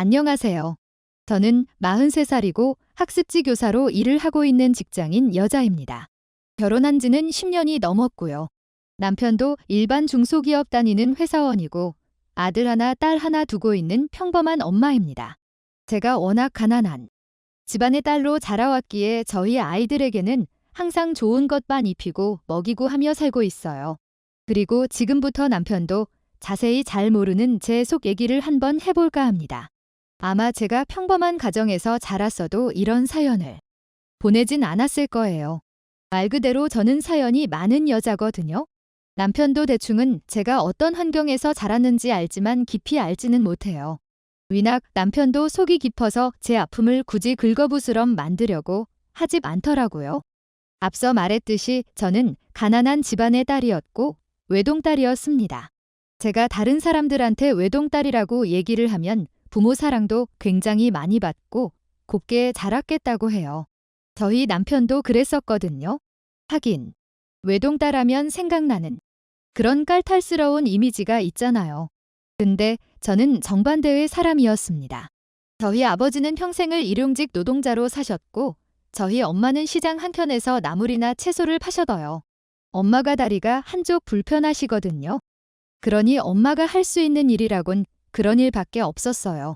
안녕하세요. 저는 43살이고 학습지 교사로 일을 하고 있는 직장인 여자입니다. 결혼한 지는 10년이 넘었고요. 남편도 일반 중소기업 다니는 회사원이고 아들 하나, 딸 하나 두고 있는 평범한 엄마입니다. 제가 워낙 가난한 집안의 딸로 자라왔기에 저희 아이들에게는 항상 좋은 것만 입히고 먹이고 하며 살고 있어요. 그리고 지금부터 남편도 자세히 잘 모르는 제 속 얘기를 한번 해볼까 합니다. 아마 제가 평범한 가정에서 자랐어도 이런 사연을 보내진 않았을 거예요. 말 그대로 저는 사연이 많은 여자거든요. 남편도 대충은 제가 어떤 환경에서 자랐는지 알지만 깊이 알지는 못해요. 위낙 남편도 속이 깊어서 제 아픔을 굳이 긁어부스럼 만들려고 하지 않더라고요. 앞서 말했듯이 저는 가난한 집안의 딸이었고 외동딸이었습니다. 제가 다른 사람들한테 외동딸이라고 얘기를 하면 부모 사랑도 굉장히 많이 받고 곱게 자랐겠다고 해요. 저희 남편도 그랬었거든요. 하긴 외동딸하면 생각나는 그런 깔탈스러운 이미지가 있잖아요. 근데 저는 정반대의 사람이었습니다. 저희 아버지는 평생을 일용직 노동자로 사셨고 저희 엄마는 시장 한켠에서 나물이나 채소를 파셔둬요. 엄마가 다리가 한쪽 불편하시거든요. 그러니 엄마가 할 수 있는 일이라곤 그런 일밖에 없었어요.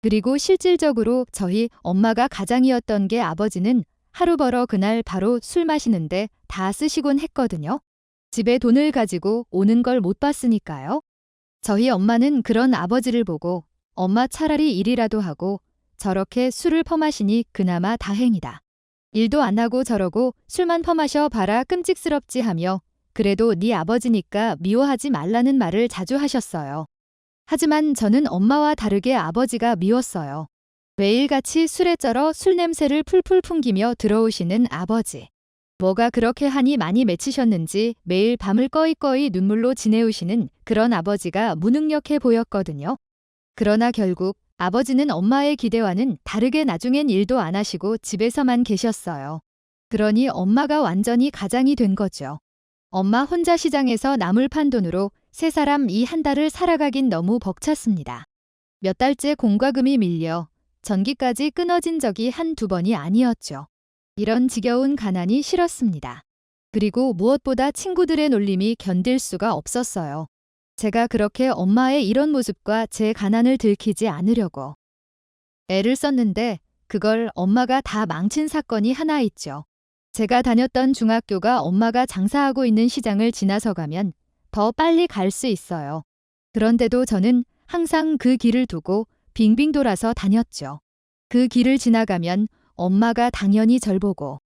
그리고 실질적으로 저희 엄마가 가장이었던 게 아버지는 하루 벌어 그날 바로 술 마시는데 다 쓰시곤 했거든요. 집에 돈을 가지고 오는 걸 못 봤으니까요. 저희 엄마는 그런 아버지를 보고 엄마 차라리 일이라도 하고 저렇게 술을 퍼마시니 그나마 다행이다. 일도 안 하고 저러고 술만 퍼마셔 봐라 끔찍스럽지 하며 그래도 네 아버지니까 미워하지 말라는 말을 자주 하셨어요. 하지만 저는 엄마와 다르게 아버지가 미웠어요. 매일같이 술에 쩔어 술 냄새를 풀풀 풍기며 들어오시는 아버지. 뭐가 그렇게 한이 많이 맺히셨는지 매일 밤을 꺼이꺼이 눈물로 지내우시는 그런 아버지가 무능력해 보였거든요. 그러나 결국 아버지는 엄마의 기대와는 다르게 나중엔 일도 안 하시고 집에서만 계셨어요. 그러니 엄마가 완전히 가장이 된 거죠. 엄마 혼자 시장에서 나물 판 돈으로 세 사람 이 한 달을 살아가긴 너무 벅찼습니다. 몇 달째 공과금이 밀려 전기까지 끊어진 적이 한두 번이 아니었죠. 이런 지겨운 가난이 싫었습니다. 그리고 무엇보다 친구들의 놀림이 견딜 수가 없었어요. 제가 그렇게 엄마의 이런 모습과 제 가난을 들키지 않으려고 애를 썼는데 그걸 엄마가 다 망친 사건이 하나 있죠. 제가 다녔던 중학교가 엄마가 장사하고 있는 시장을 지나서 가면 더 빨리 갈 수 있어요. 그런데도 저는 항상 그 길을 두고 빙빙 돌아서 다녔죠. 그 길을 지나가면 엄마가 당연히 절 보고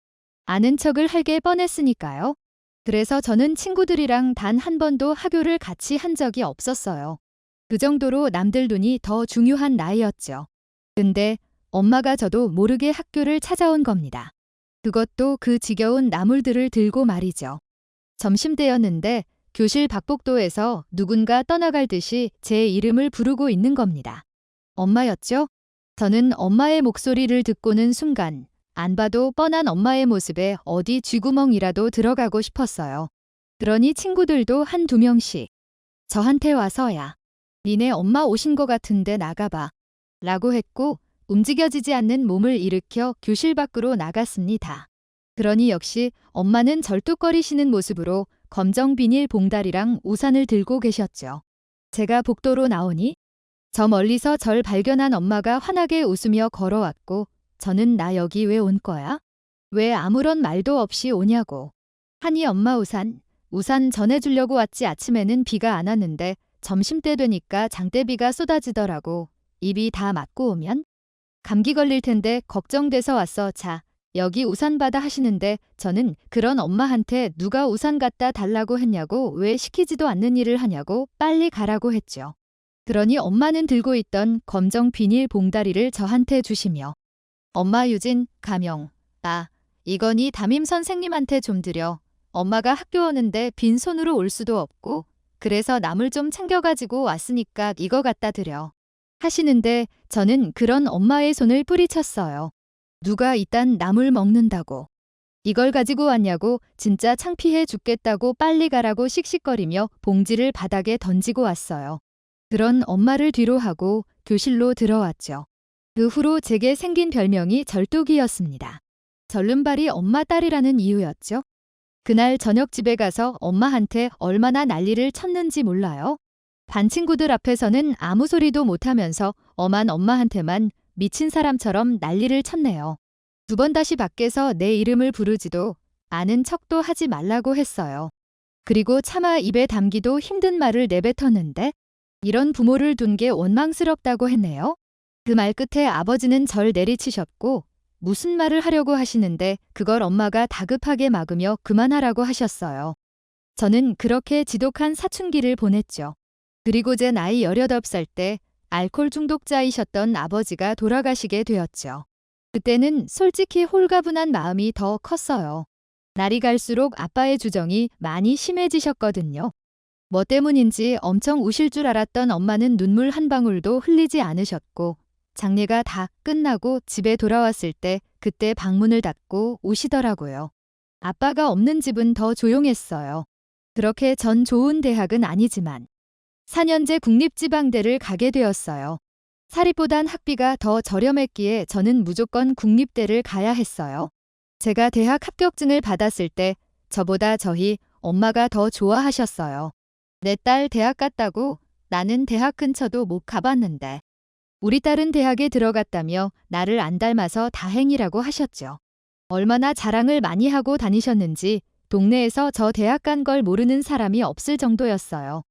아는 척을 할게 뻔했으니까요. 그래서 저는 친구들이랑 단 한 번도 학교를 같이 한 적이 없었어요. 그 정도로 남들 눈이 더 중요한 나이였죠. 근데 엄마가 저도 모르게 학교를 찾아온 겁니다. 그것도 그 지겨운 나물들을 들고 말이죠. 점심때였는데 교실 박복도에서 누군가 떠나갈 듯이 제 이름을 부르고 있는 겁니다. 엄마였죠? 저는 엄마의 목소리를 듣고는 순간 안 봐도 뻔한 엄마의 모습에 어디 쥐구멍이라도 들어가고 싶었어요. 그러니 친구들도 한두 명씩 저한테 와서야 니네 엄마 오신 것 같은데 나가봐 라고 했고 움직여지지 않는 몸을 일으켜 교실 밖으로 나갔습니다. 그러니 역시 엄마는 절뚝거리시는 모습으로 검정 비닐 봉다리랑 우산을 들고 계셨죠. 제가 복도로 나오니 저 멀리서 절 발견한 엄마가 환하게 웃으며 걸어왔고 저는 나 여기 왜 온 거야? 왜 아무런 말도 없이 오냐고. 하니 엄마 우산, 우산 전해주려고 왔지 아침에는 비가 안 왔는데 점심때 되니까 장대비가 쏟아지더라고. 입이 다 막고 오면? 감기 걸릴 텐데 걱정돼서 왔어. 자, 여기 우산 받아 하시는데 저는 그런 엄마한테 누가 우산 갖다 달라고 했냐고 왜 시키지도 않는 일을 하냐고 빨리 가라고 했죠. 그러니 엄마는 들고 있던 검정 비닐 봉다리를 저한테 주시며 엄마 유진, 가명, 나 이건 이 담임 선생님한테 좀 드려. 엄마가 학교 오는데 빈손으로 올 수도 없고 그래서 나물 좀 챙겨가지고 왔으니까 이거 갖다 드려. 하시는데 저는 그런 엄마의 손을 뿌리쳤어요. 누가 이딴 나물 먹는다고. 이걸 가지고 왔냐고 진짜 창피해 죽겠다고 빨리 가라고 씩씩거리며 봉지를 바닥에 던지고 왔어요. 그런 엄마를 뒤로 하고 교실로 들어왔죠. 그 후로 제게 생긴 별명이 절뚝이었습니다. 절름발이 엄마 딸이라는 이유였죠. 그날 저녁 집에 가서 엄마한테 얼마나 난리를 쳤는지 몰라요. 반 친구들 앞에서는 아무 소리도 못하면서 엄한 엄마한테만 미친 사람처럼 난리를 쳤네요. 두 번 다시 밖에서 내 이름을 부르지도 아는 척도 하지 말라고 했어요. 그리고 차마 입에 담기도 힘든 말을 내뱉었는데 이런 부모를 둔 게 원망스럽다고 했네요. 그 말 끝에 아버지는 절 내리치셨고 무슨 말을 하려고 하시는데 그걸 엄마가 다급하게 막으며 그만하라고 하셨어요. 저는 그렇게 지독한 사춘기를 보냈죠. 그리고 제 나이 18살 때 알코올 중독자이셨던 아버지가 돌아가시게 되었죠. 그때는 솔직히 홀가분한 마음이 더 컸어요. 날이 갈수록 아빠의 주정이 많이 심해지셨거든요. 뭐 때문인지 엄청 우실 줄 알았던 엄마는 눈물 한 방울도 흘리지 않으셨고 장례가 다 끝나고 집에 돌아왔을 때 그때 방문을 닫고 우시더라고요. 아빠가 없는 집은 더 조용했어요. 그렇게 전 좋은 대학은 아니지만 4년제 국립지방대를 가게 되었어요. 사립보단 학비가 더 저렴했기에 저는 무조건 국립대를 가야 했어요. 제가 대학 합격증을 받았을 때 저보다 저희 엄마가 더 좋아하셨어요. 내 딸 대학 갔다고 나는 대학 근처도 못 가봤는데. 우리 딸은 대학에 들어갔다며 나를 안 닮아서 다행이라고 하셨죠. 얼마나 자랑을 많이 하고 다니셨는지 동네에서 저 대학 간 걸 모르는 사람이 없을 정도였어요.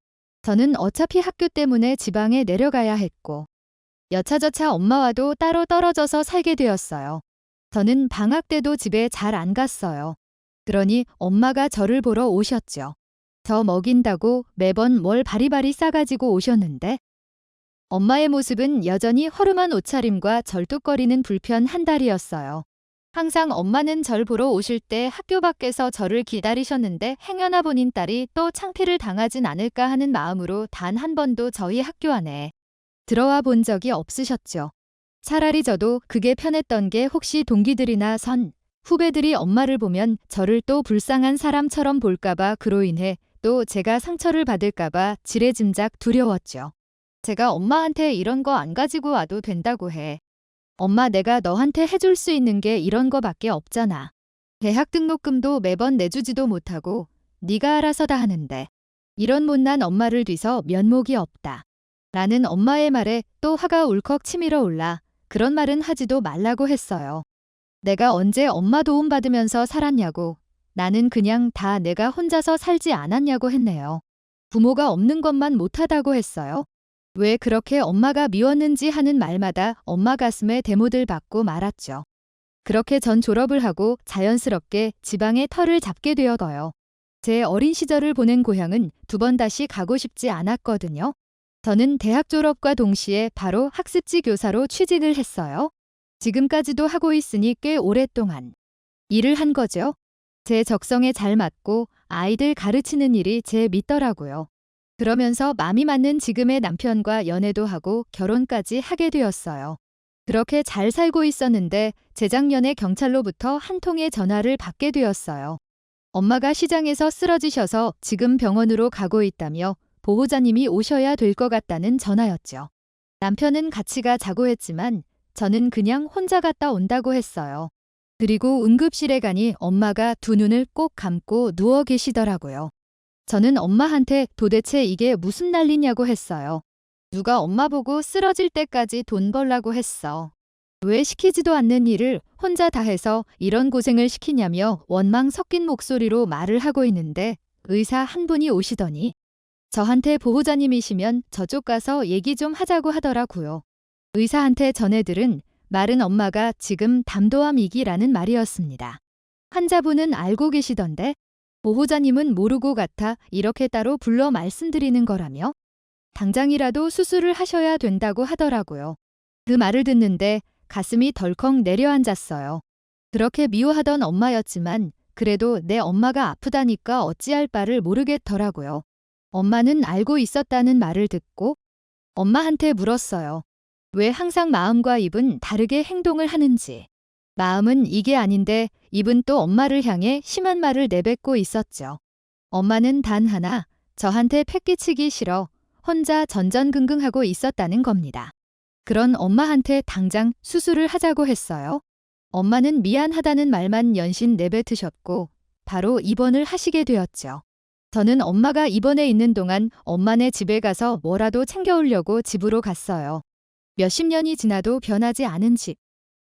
저는 어차피 학교 때문에 지방에 내려가야 했고 여차저차 엄마와도 따로 떨어져서 살게 되었어요. 저는 방학 때도 집에 잘 안 갔어요. 그러니 엄마가 저를 보러 오셨죠. 저 먹인다고 매번 뭘 바리바리 싸가지고 오셨는데 엄마의 모습은 여전히 허름한 옷차림과 절뚝거리는 불편 한 달이었어요. 항상 엄마는 절 보러 오실 때 학교 밖에서 저를 기다리셨는데 행여나 본인 딸이 또 창피를 당하진 않을까 하는 마음으로 단 한 번도 저희 학교 안에 들어와 본 적이 없으셨죠. 차라리 저도 그게 편했던 게 혹시 동기들이나 선, 후배들이 엄마를 보면 저를 또 불쌍한 사람처럼 볼까봐 그로 인해 또 제가 상처를 받을까봐 지레짐작 두려웠죠. 제가 엄마한테 이런 거 안 가지고 와도 된다고 해. 엄마 내가 너한테 해줄 수 있는 게 이런 거밖에 없잖아. 대학 등록금도 매번 내주지도 못하고 네가 알아서 다 하는데 이런 못난 엄마를 뒤서 면목이 없다. 라는 엄마의 말에 또 화가 울컥 치밀어 올라 그런 말은 하지도 말라고 했어요. 내가 언제 엄마 도움 받으면서 살았냐고 나는 그냥 다 내가 혼자서 살지 않았냐고 했네요. 부모가 없는 것만 못하다고 했어요. 왜 그렇게 엄마가 미웠는지 하는 말마다 엄마 가슴에 대못을 받고 말았죠. 그렇게 전 졸업을 하고 자연스럽게 지방에 털을 잡게 되어더요. 제 어린 시절을 보낸 고향은 두 번 다시 가고 싶지 않았거든요. 저는 대학 졸업과 동시에 바로 학습지 교사로 취직을 했어요. 지금까지도 하고 있으니 꽤 오랫동안 일을 한 거죠. 제 적성에 잘 맞고 아이들 가르치는 일이 제 믿더라고요. 그러면서 마음이 맞는 지금의 남편과 연애도 하고 결혼까지 하게 되었어요. 그렇게 잘 살고 있었는데 재작년에 경찰로부터 한 통의 전화를 받게 되었어요. 엄마가 시장에서 쓰러지셔서 지금 병원으로 가고 있다며 보호자님이 오셔야 될 것 같다는 전화였죠. 남편은 같이 가 자고 했지만 저는 그냥 혼자 갔다 온다고 했어요. 그리고 응급실에 가니 엄마가 두 눈을 꼭 감고 누워 계시더라고요. 저는 엄마한테 도대체 이게 무슨 난리냐고 했어요. 누가 엄마 보고 쓰러질 때까지 돈 벌라고 했어. 왜 시키지도 않는 일을 혼자 다 해서 이런 고생을 시키냐며 원망 섞인 목소리로 말을 하고 있는데 의사 한 분이 오시더니 저한테 보호자님이시면 저쪽 가서 얘기 좀 하자고 하더라고요. 의사한테 전해들은 말은 엄마가 지금 담도암이기라는 말이었습니다. 환자분은 알고 계시던데 보호자님은 모르고 같아 이렇게 따로 불러 말씀드리는 거라며 당장이라도 수술을 하셔야 된다고 하더라고요. 그 말을 듣는데 가슴이 덜컥 내려앉았어요. 그렇게 미워하던 엄마였지만 그래도 내 엄마가 아프다니까 어찌할 바를 모르겠더라고요. 엄마는 알고 있었다는 말을 듣고 엄마한테 물었어요. 왜 항상 마음과 입은 다르게 행동을 하는지. 마음은 이게 아닌데 입은 또 엄마를 향해 심한 말을 내뱉고 있었죠. 엄마는 단 하나 저한테 패기치기 싫어 혼자 전전긍긍하고 있었다는 겁니다. 그런 엄마한테 당장 수술을 하자고 했어요. 엄마는 미안하다는 말만 연신 내뱉으셨고 바로 입원을 하시게 되었죠. 저는 엄마가 입원해 있는 동안 엄마네 집에 가서 뭐라도 챙겨오려고 집으로 갔어요. 몇십 년이 지나도 변하지 않은 집.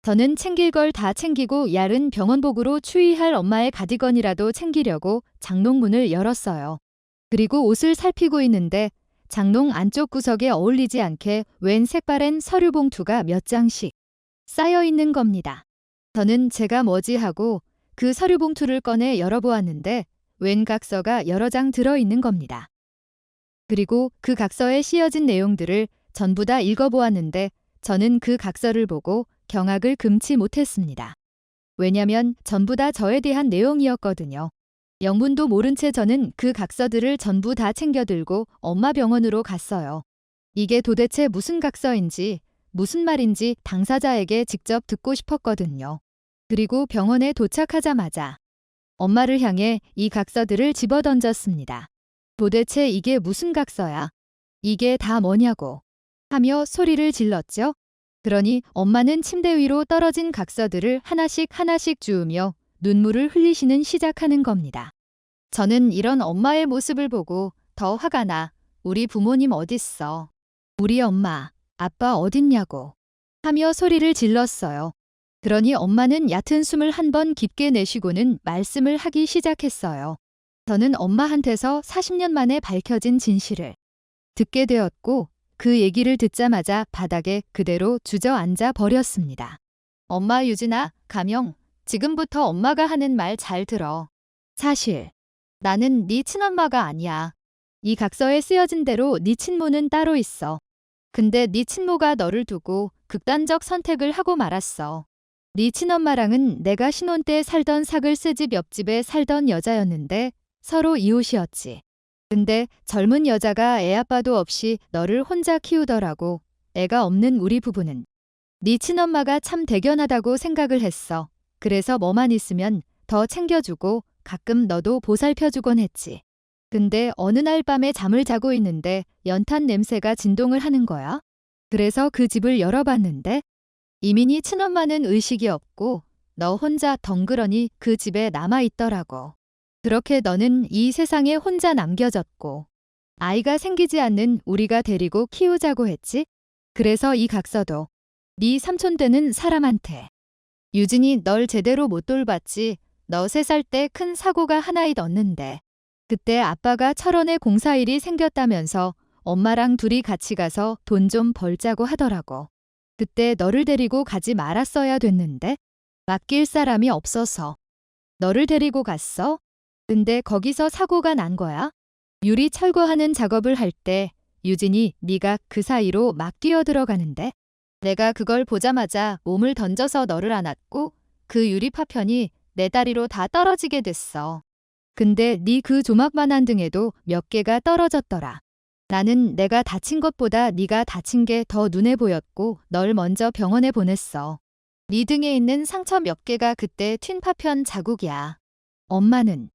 저는 챙길 걸 다 챙기고 얇은 병원복으로 추위할 엄마의 가디건이라도 챙기려고 장롱문을 열었어요. 그리고 옷을 살피고 있는데 장롱 안쪽 구석에 어울리지 않게 웬 색바랜 서류 봉투가 몇 장씩 쌓여 있는 겁니다. 저는 제가 뭐지 하고 그 서류 봉투를 꺼내 열어보았는데 웬 각서가 여러 장 들어있는 겁니다. 그리고 그 각서에 씌어진 내용들을 전부 다 읽어보았는데 저는 그 각서를 보고 경악을 금치 못했습니다. 왜냐면 전부 다 저에 대한 내용이었거든요. 영문도 모른 채 저는 그 각서들을 전부 다 챙겨 들고 엄마 병원으로 갔어요. 이게 도대체 무슨 각서인지, 무슨 말인지 당사자에게 직접 듣고 싶었거든요. 그리고 병원에 도착하자마자 엄마를 향해 이 각서들을 집어 던졌습니다. 도대체 이게 무슨 각서야? 이게 다 뭐냐고. 하며 소리를 질렀죠. 그러니 엄마는 침대 위로 떨어진 각서들을 하나씩 하나씩 주우며 눈물을 흘리시는 시작하는 겁니다. 저는 이런 엄마의 모습을 보고 더 화가 나. 우리 부모님 어딨어? 우리 엄마, 아빠 어딨냐고. 하며 소리를 질렀어요. 그러니 엄마는 얕은 숨을 한 번 깊게 내쉬고는 말씀을 하기 시작했어요. 저는 엄마한테서 40년 만에 밝혀진 진실을 듣게 되었고 그 얘기를 듣자마자 바닥에 그대로 주저앉아 버렸습니다. 엄마 유진아, 가명, 지금부터 엄마가 하는 말 잘 들어. 사실 나는 네 친엄마가 아니야. 이 각서에 쓰여진 대로 네 친모는 따로 있어. 근데 네 친모가 너를 두고 극단적 선택을 하고 말았어. 네 친엄마랑은 내가 신혼 때 살던 사글새 집 옆집에 살던 여자였는데 서로 이웃이었지. 근데 젊은 여자가 애 아빠도 없이 너를 혼자 키우더라고. 애가 없는 우리 부부는. 네 친엄마가 참 대견하다고 생각을 했어. 그래서 뭐만 있으면 더 챙겨주고 가끔 너도 보살펴주곤 했지. 근데 어느 날 밤에 잠을 자고 있는데 연탄 냄새가 진동을 하는 거야. 그래서 그 집을 열어봤는데 이민희 친엄마는 의식이 없고 너 혼자 덩그러니 그 집에 남아있더라고. 그렇게 너는 이 세상에 혼자 남겨졌고 아이가 생기지 않는 우리가 데리고 키우자고 했지? 그래서 이 각서도 네 삼촌 되는 사람한테 유진이 널 제대로 못 돌봤지 너 세 살 때 큰 사고가 하나 있었는데 그때 아빠가 철원에 공사일이 생겼다면서 엄마랑 둘이 같이 가서 돈 좀 벌자고 하더라고. 그때 너를 데리고 가지 말았어야 됐는데 맡길 사람이 없어서 너를 데리고 갔어? 근데 거기서 사고가 난 거야? 유리 철거하는 작업을 할 때 유진이 네가 그 사이로 막 뛰어들어가는데 내가 그걸 보자마자 몸을 던져서 너를 안았고 그 유리 파편이 내 다리로 다 떨어지게 됐어. 근데 네 그 조막만한 등에도 몇 개가 떨어졌더라. 나는 내가 다친 것보다 네가 다친 게 더 눈에 보였고 널 먼저 병원에 보냈어. 네 등에 있는 상처 몇 개가 그때 튄 파편 자국이야. 엄마는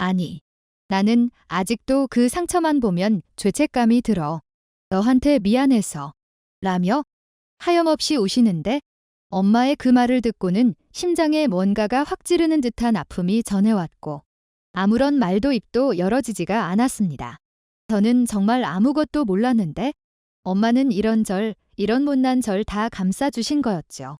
아니. 나는 아직도 그 상처만 보면 죄책감이 들어. 너한테 미안해서. 라며 하염없이 우시는데 엄마의 그 말을 듣고는 심장에 뭔가가 확 찌르는 듯한 아픔이 전해왔고 아무런 말도 입도 열어지지가 않았습니다. 저는 정말 아무것도 몰랐는데 엄마는 이런 절, 이런 못난 절 다 감싸주신 거였죠.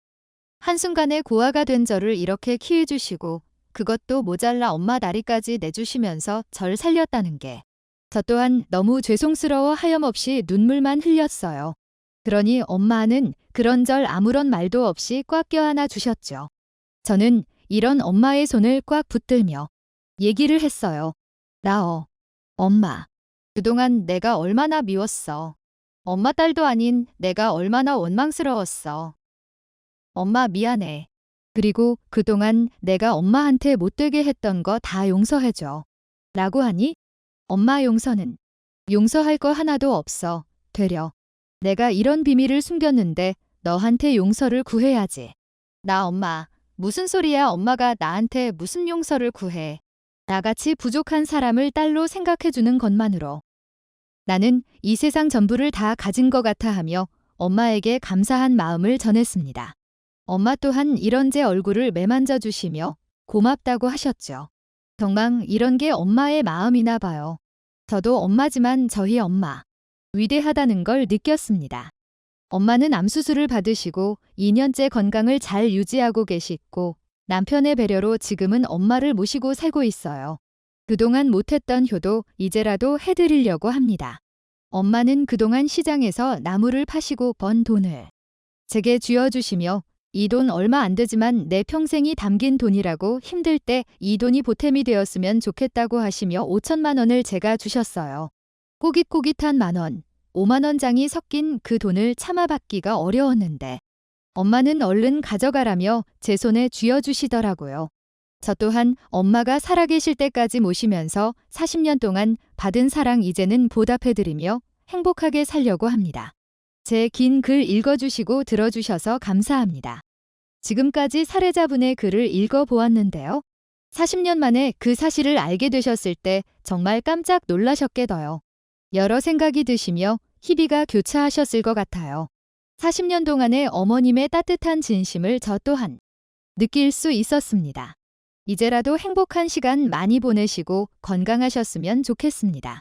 한순간에 고아가 된 저를 이렇게 키워주시고 그것도 모자라 엄마 다리까지 내주시면서 절 살렸다는 게 저 또한 너무 죄송스러워 하염없이 눈물만 흘렸어요. 그러니 엄마는 그런 절 아무런 말도 없이 꽉 껴안아 주셨죠. 저는 이런 엄마의 손을 꽉 붙들며 얘기를 했어요. 나어, 엄마. 그동안 내가 얼마나 미웠어. 엄마 딸도 아닌 내가 얼마나 원망스러웠어. 엄마 미안해. 그리고 그동안 내가 엄마한테 못되게 했던 거 다 용서해줘. 라고 하니 엄마 용서는 용서할 거 하나도 없어. 되려. 내가 이런 비밀을 숨겼는데 너한테 용서를 구해야지. 나 엄마. 무슨 소리야 엄마가 나한테 무슨 용서를 구해. 나같이 부족한 사람을 딸로 생각해주는 것만으로. 나는 이 세상 전부를 다 가진 것 같아 하며 엄마에게 감사한 마음을 전했습니다. 엄마 또한 이런 제 얼굴을 매만져 주시며 고맙다고 하셨죠. 정말 이런 게 엄마의 마음이나 봐요. 저도 엄마지만 저희 엄마. 위대하다는 걸 느꼈습니다. 엄마는 암수술을 받으시고 2년째 건강을 잘 유지하고 계시고 남편의 배려로 지금은 엄마를 모시고 살고 있어요. 그동안 못했던 효도 이제라도 해드리려고 합니다. 엄마는 그동안 시장에서 나무를 파시고 번 돈을 제게 쥐어주시며 이 돈 얼마 안 되지만 내 평생이 담긴 돈이라고 힘들 때 이 돈이 보탬이 되었으면 좋겠다고 하시며 5천만 원을 제가 주셨어요. 꼬깃꼬깃한 만 원, 5만 원 장이 섞인 그 돈을 참아받기가 어려웠는데 엄마는 얼른 가져가라며 제 손에 쥐어주시더라고요. 저 또한 엄마가 살아계실 때까지 모시면서 40년 동안 받은 사랑 이제는 보답해드리며 행복하게 살려고 합니다. 제 긴 글 읽어주시고 들어주셔서 감사합니다. 지금까지 사례자분의 글을 읽어보았는데요. 40년 만에 그 사실을 알게 되셨을 때 정말 깜짝 놀라셨겠어요. 여러 생각이 드시며 희비가 교차하셨을 것 같아요. 40년 동안의 어머님의 따뜻한 진심을 저 또한 느낄 수 있었습니다. 이제라도 행복한 시간 많이 보내시고 건강하셨으면 좋겠습니다.